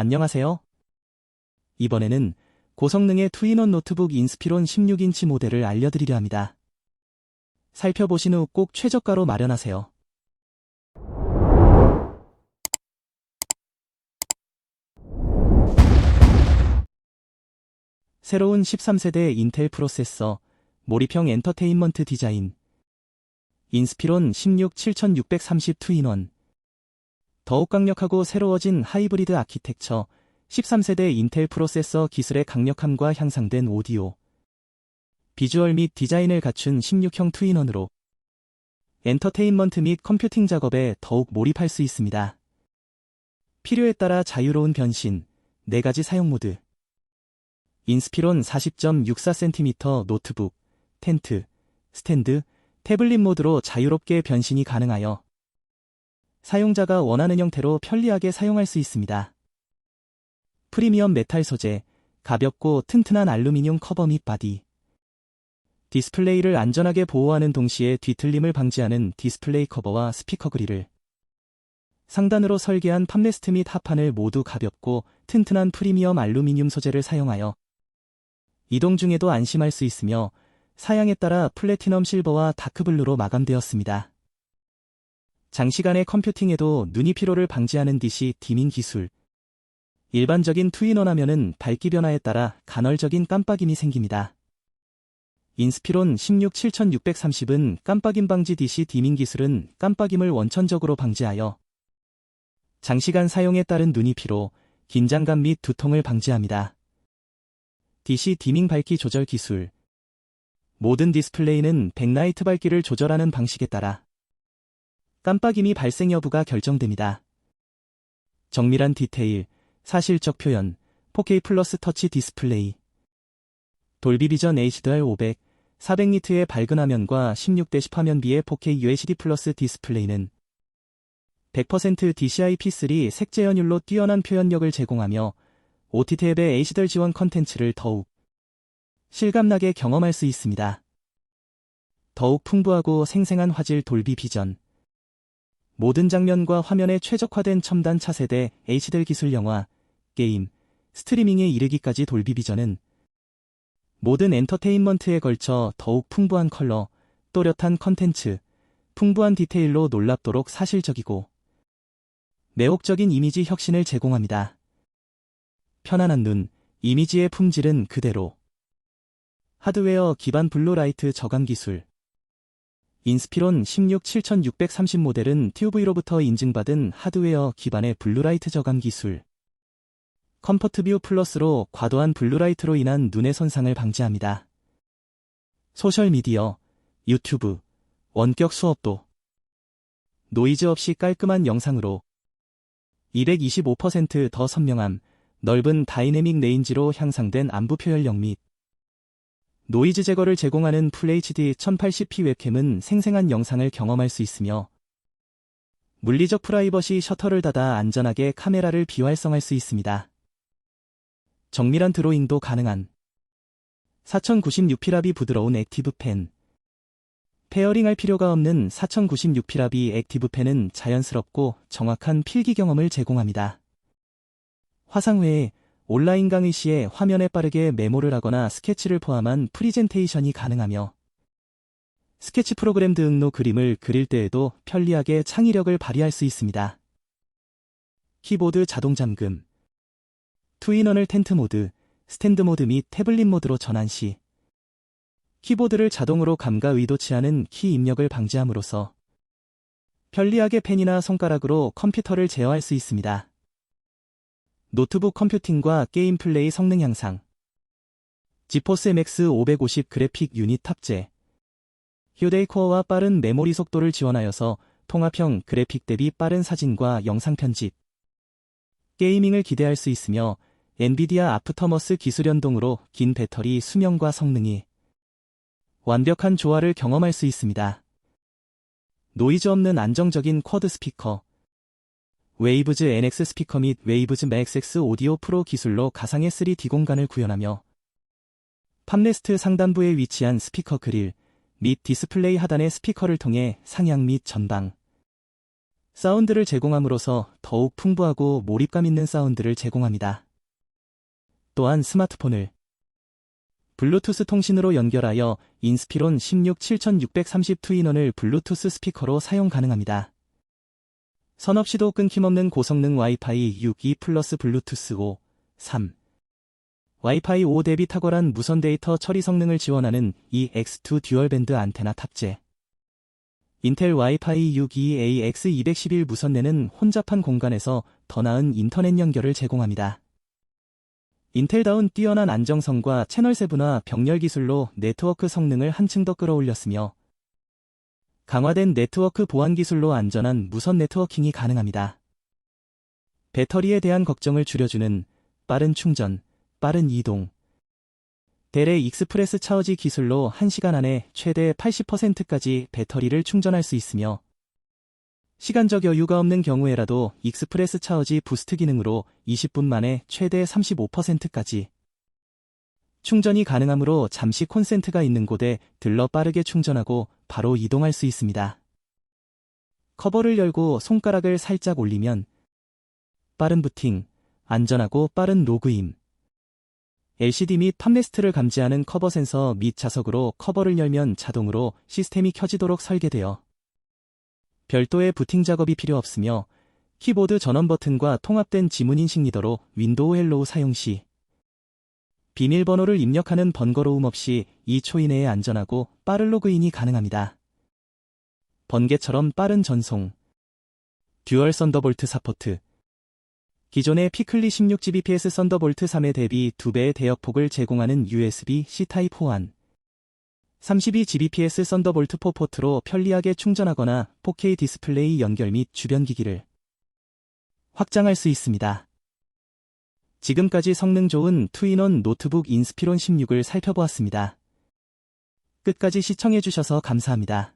안녕하세요. 이번에는 고성능의 투인원 노트북 인스피론 16인치 모델을 알려드리려 합니다. 살펴보신 후 꼭 최저가로 마련하세요. 새로운 13세대 인텔 프로세서, 몰입형 엔터테인먼트 디자인, 인스피론 16 7630 투인원, 더욱 강력하고 새로워진 하이브리드 아키텍처, 13세대 인텔 프로세서 기술의 강력함과 향상된 오디오, 비주얼 및 디자인을 갖춘 16형 투인원으로 엔터테인먼트 및 컴퓨팅 작업에 더욱 몰입할 수 있습니다. 필요에 따라 자유로운 변신, 4가지 사용 모드. 인스피론 40.64cm 노트북, 텐트, 스탠드, 태블릿 모드로 자유롭게 변신이 가능하여 사용자가 원하는 형태로 편리하게 사용할 수 있습니다. 프리미엄 메탈 소재, 가볍고 튼튼한 알루미늄 커버 및 바디. 디스플레이를 안전하게 보호하는 동시에 뒤틀림을 방지하는 디스플레이 커버와 스피커 그릴을 상단으로 설계한 팜레스트 및 하판을 모두 가볍고 튼튼한 프리미엄 알루미늄 소재를 사용하여 이동 중에도 안심할 수 있으며 사양에 따라 플래티넘 실버와 다크블루로 마감되었습니다. 장시간의 컴퓨팅에도 눈이 피로를 방지하는 DC 디밍 기술. 일반적인 투인원 하면은 밝기 변화에 따라 간헐적인 깜빡임이 생깁니다. 인스피론 16 7630은 깜빡임 방지 DC 디밍 기술은 깜빡임을 원천적으로 방지하여 장시간 사용에 따른 눈이 피로, 긴장감 및 두통을 방지합니다. DC 디밍 밝기 조절 기술 모든 디스플레이는 백라이트 밝기를 조절하는 방식에 따라 깜빡임이 발생 여부가 결정됩니다. 정밀한 디테일, 사실적 표현, 4K 플러스 터치 디스플레이 돌비 비전 HDR 500, 400니트의 밝은 화면과 16대 10 화면 비의 4K UHD 플러스 디스플레이는 100% DCI-P3 색재현율로 뛰어난 표현력을 제공하며 OTT 앱의 HDR 지원 컨텐츠를 더욱 실감나게 경험할 수 있습니다. 더욱 풍부하고 생생한 화질 돌비 비전 모든 장면과 화면에 최적화된 첨단 차세대 HDR 기술 영화, 게임, 스트리밍에 이르기까지 돌비 비전은 모든 엔터테인먼트에 걸쳐 더욱 풍부한 컬러, 또렷한 컨텐츠, 풍부한 디테일로 놀랍도록 사실적이고 매혹적인 이미지 혁신을 제공합니다. 편안한 눈, 이미지의 품질은 그대로. 하드웨어 기반 블루라이트 저감 기술. 인스피론 16 7630 모델은 TUV로부터 인증받은 하드웨어 기반의 블루라이트 저감 기술. 컴포트뷰 플러스로 과도한 블루라이트로 인한 눈의 손상을 방지합니다. 소셜미디어, 유튜브, 원격 수업도 노이즈 없이 깔끔한 영상으로 225%더 선명함, 넓은 다이내믹 레인지로 향상된 안부 표현력 및 노이즈 제거를 제공하는 FHD 1080p 웹캠은 생생한 영상을 경험할 수 있으며 물리적 프라이버시 셔터를 닫아 안전하게 카메라를 비활성할 수 있습니다. 정밀한 드로잉도 가능한 4096피랍이 부드러운 액티브 펜 페어링할 필요가 없는 4096피랍이 액티브 펜은 자연스럽고 정확한 필기 경험을 제공합니다. 화상 외에 온라인 강의 시에 화면에 빠르게 메모를 하거나 스케치를 포함한 프리젠테이션이 가능하며 스케치 프로그램 등로 그림을 그릴 때에도 편리하게 창의력을 발휘할 수 있습니다. 키보드 자동 잠금 투인원을 텐트 모드, 스탠드 모드 및 태블릿 모드로 전환 시 키보드를 자동으로 감가 의도치 않은 키 입력을 방지함으로써 편리하게 펜이나 손가락으로 컴퓨터를 제어할 수 있습니다. 노트북 컴퓨팅과 게임 플레이 성능 향상. 지포스 MX 550 그래픽 유닛 탑재. 휴데이 코어와 빠른 메모리 속도를 지원하여서 통합형 그래픽 대비 빠른 사진과 영상 편집. 게이밍을 기대할 수 있으며 엔비디아 아프터머스 기술 연동으로 긴 배터리 수명과 성능이 완벽한 조화를 경험할 수 있습니다. 노이즈 없는 안정적인 쿼드 스피커 웨이브즈 NX 스피커 및 웨이브즈 맥스 오디오 프로 기술로 가상의 3D 공간을 구현하며 팜레스트 상단부에 위치한 스피커 그릴 및 디스플레이 하단의 스피커를 통해 상향 및 전방 사운드를 제공함으로써 더욱 풍부하고 몰입감 있는 사운드를 제공합니다. 또한 스마트폰을 블루투스 통신으로 연결하여 인스피론 16 7630 투인원을 블루투스 스피커로 사용 가능합니다. 선 없이도 끊김없는 고성능 와이파이 6 2 플러스 블루투스 5, 3. 와이파이 5 대비 탁월한 무선 데이터 처리 성능을 지원하는 EX2 듀얼 밴드 안테나 탑재. 인텔 와이파이 62AX211 무선내는 혼잡한 공간에서 더 나은 인터넷 연결을 제공합니다. 인텔다운 뛰어난 안정성과 채널 세분화 병렬 기술로 네트워크 성능을 한층 더 끌어올렸으며 강화된 네트워크 보안 기술로 안전한 무선 네트워킹이 가능합니다. 배터리에 대한 걱정을 줄여주는 빠른 충전, 빠른 이동, 대레 익스프레스 차어지 기술로 1시간 안에 최대 80%까지 배터리를 충전할 수 있으며 시간적 여유가 없는 경우에라도 익스프레스 차어지 부스트 기능으로 20분 만에 최대 35%까지 충전이 가능하므로 잠시 콘센트가 있는 곳에 들러 빠르게 충전하고 바로 이동할 수 있습니다. 커버를 열고 손가락을 살짝 올리면 빠른 부팅, 안전하고 빠른 로그인, LCD 및 팜레스트를 감지하는 커버 센서 및 자석으로 커버를 열면 자동으로 시스템이 켜지도록 설계되어 별도의 부팅 작업이 필요 없으며 키보드 전원 버튼과 통합된 지문 인식 리더로 윈도우 헬로우 사용 시 비밀번호를 입력하는 번거로움 없이 2초 이내에 안전하고 빠른 로그인이 가능합니다. 번개처럼 빠른 전송 듀얼 썬더볼트 사포트 기존의 피클리 16Gbps 썬더볼트 3에 대비 2배의 대역폭을 제공하는 USB-C 타입 호환. 32Gbps 썬더볼트 4 포트로 편리하게 충전하거나 4K 디스플레이 연결 및 주변 기기를 확장할 수 있습니다. 지금까지 성능 좋은 투인원 노트북 인스피론 16을 살펴보았습니다. 끝까지 시청해주셔서 감사합니다.